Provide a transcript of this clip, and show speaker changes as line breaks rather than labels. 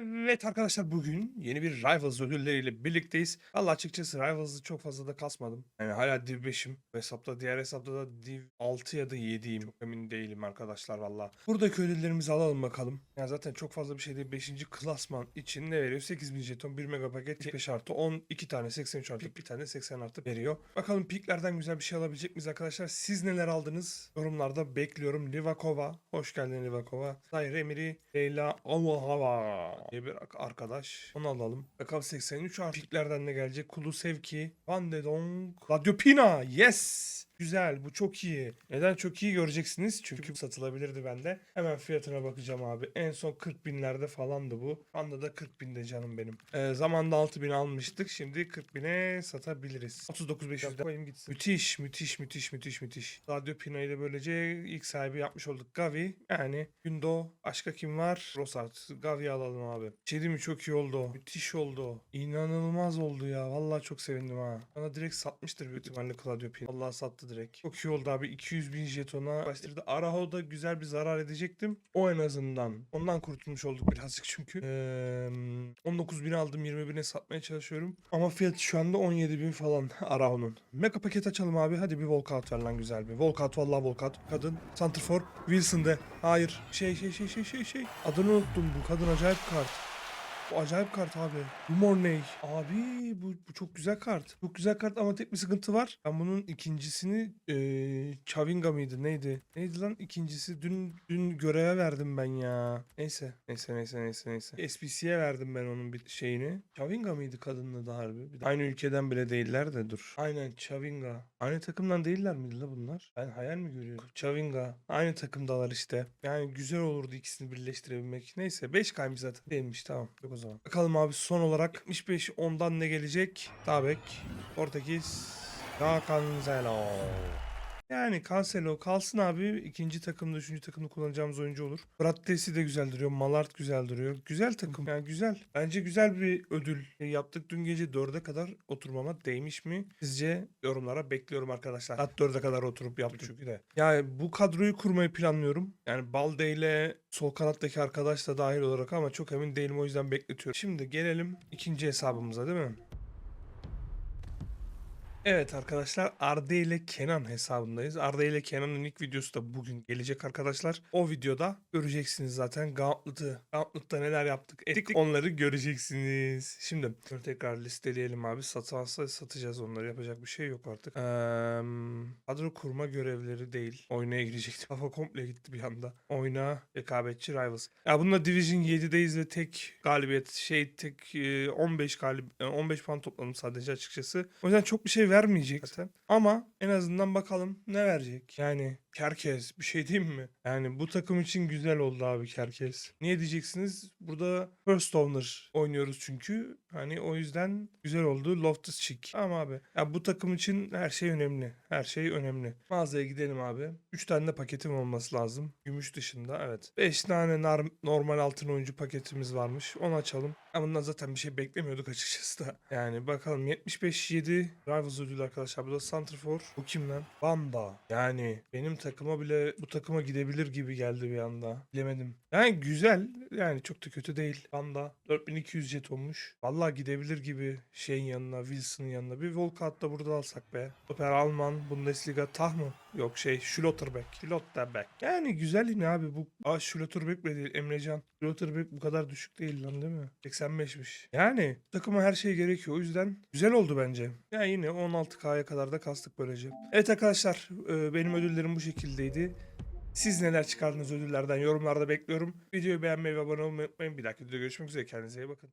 in. Evet arkadaşlar bugün yeni bir Rivals ödülleriyle birlikteyiz. Valla açıkçası Rivals'ı çok fazla da kasmadım. Yani hala Div 5'im. Bu hesapta diğer hesapta da Div 6 ya da 7'yim. Çok emin değilim arkadaşlar valla. Buradaki ödüllerimizi alalım bakalım. Ya zaten çok fazla bir şey değil. 5. klasman için ne veriyor? 8000 jeton, 1 mega paket, 5 artı 10, 2 tane 83 artı, bir tane 80 artı veriyor. Bakalım piklerden güzel bir şey alabilecek miyiz arkadaşlar? Siz neler aldınız? Yorumlarda bekliyorum. Livakova. Hoş geldin Livakova. Zaire Emiri. Leyla Allahava diye bir arkadaş. Onu alalım. Bakalım 83 artı piklerden ne gelecek? Kulu Sevki. Van de Dong. Radyo Pina. Yes. Güzel bu çok iyi. Neden çok iyi göreceksiniz? Çünkü satılabilirdi bende. Hemen fiyatına bakacağım abi. En son 40 binlerde falandı bu. Anda da 40 binde canım benim. Ee, zamanda 6 bin almıştık. Şimdi 40 bine satabiliriz. 39.500'de koyayım gitsin. Müthiş müthiş müthiş müthiş müthiş. Radyo Pina ile böylece ilk sahibi yapmış olduk. Gavi yani Gündo. Başka kim var? Rosart. Gavi alalım abi. Şey mi? Çok iyi oldu. Müthiş oldu. İnanılmaz oldu ya. Vallahi çok sevindim ha. Bana direkt satmıştır büyük ihtimalle Claudio Pina. Vallahi sattı direkt. Çok iyi oldu abi. 200 bin jetona başladı. Araho'da güzel bir zarar edecektim. O en azından. Ondan kurtulmuş olduk birazcık çünkü. Ee, 19 bin aldım 20 bine satmaya çalışıyorum. Ama fiyatı şu anda 17 bin falan Araho'nun. Mega paket açalım abi. Hadi bir walkout ver lan güzel bir. Walkout vallahi walkout. Kadın. Santrfor. Wilson de. Hayır. Şey şey şey şey şey şey. Adını unuttum bu. Kadın acayip kart. Bu acayip kart abi. Bu Mornay. Abi bu, bu çok güzel kart. Çok güzel kart ama tek bir sıkıntı var. Ben bunun ikincisini eee Chavinga mıydı neydi? Neydi lan ikincisi? Dün dün göreve verdim ben ya. Neyse. Neyse neyse neyse neyse. SPC'ye verdim ben onun bir şeyini. Chavinga mıydı kadının da harbi? Bir aynı ülkeden bile değiller de dur. Aynen Chavinga. Aynı takımdan değiller miydi la bunlar? Ben hayal mi görüyorum? Chavinga. Aynı takımdalar işte. Yani güzel olurdu ikisini birleştirebilmek. Neyse 5 kaymış zaten. Değilmiş tamam. Yok o zaman. Bakalım abi son olarak 75 ondan ne gelecek? Tabek. Portekiz. Ya Cancelo. Yani Cancelo kalsın abi. ikinci takımda, üçüncü takımda kullanacağımız oyuncu olur. Brattesi de güzel duruyor. Malart güzel duruyor. Güzel takım. Yani güzel. Bence güzel bir ödül yaptık. Dün gece 4'e kadar oturmama değmiş mi? Sizce yorumlara bekliyorum arkadaşlar. Saat 4'e kadar oturup yaptık çünkü de. Yani bu kadroyu kurmayı planlıyorum. Yani Balde ile sol kanattaki arkadaş da dahil olarak ama çok emin değilim o yüzden bekletiyorum. Şimdi gelelim ikinci hesabımıza değil mi? Evet arkadaşlar Arda ile Kenan hesabındayız. Arda ile Kenan'ın ilk videosu da bugün gelecek arkadaşlar. O videoda göreceksiniz zaten Gauntlet'ı. Gauntlet'ta neler yaptık ettik onları göreceksiniz. Şimdi tekrar listeleyelim abi. Satarsa satacağız onları. Yapacak bir şey yok artık. Eee kadro kurma görevleri değil. Oynaya girecektim. Kafa komple gitti bir anda. Oyna rekabetçi Rivals. Ya bununla Division 7'deyiz ve tek galibiyet şey tek e, 15 galib e, 15 puan topladım sadece açıkçası. O yüzden çok bir şey vermeyecek zaten. Ama en azından bakalım ne verecek. Yani Kerkez bir şey diyeyim mi? Yani bu takım için güzel oldu abi Kerkez. Niye diyeceksiniz? Burada First Owner oynuyoruz çünkü. Hani o yüzden güzel oldu. Loftus Cheek. Ama abi ya bu takım için her şey önemli. Her şey önemli. Mağazaya gidelim abi. 3 tane de paketim olması lazım. Gümüş dışında evet. 5 tane normal altın oyuncu paketimiz varmış. Onu açalım. Ama bundan zaten bir şey beklemiyorduk açıkçası da. Yani bakalım 75-7 Rivals ödülü arkadaşlar. Bu da Santrfor. Bu kim lan? Banda. Yani benim takıma bile bu takıma gidebilir gibi geldi bir anda. Bilemedim. Yani güzel. Yani çok da kötü değil. Banda 4200 jet olmuş. Vallahi gidebilir gibi şeyin yanına, Wilson'ın yanına. Bir Volkat da burada alsak be. Oper Alman, Bundesliga tah mı? Yok şey Schlotterbeck. Schlotterbeck. Yani güzel yine abi bu. Aa Schlotterbeck bile değil Emrecan. Schlotterbeck bu kadar düşük değil lan değil mi? 85'miş. Yani takıma her şey gerekiyor. O yüzden güzel oldu bence. Ya yine 16K'ya kadar da kastık böylece. Evet arkadaşlar e, benim ödüllerim bu şekildeydi. Siz neler çıkardınız ödüllerden yorumlarda bekliyorum. Videoyu beğenmeyi ve abone olmayı unutmayın. Bir dahaki videoda görüşmek üzere. Kendinize iyi bakın.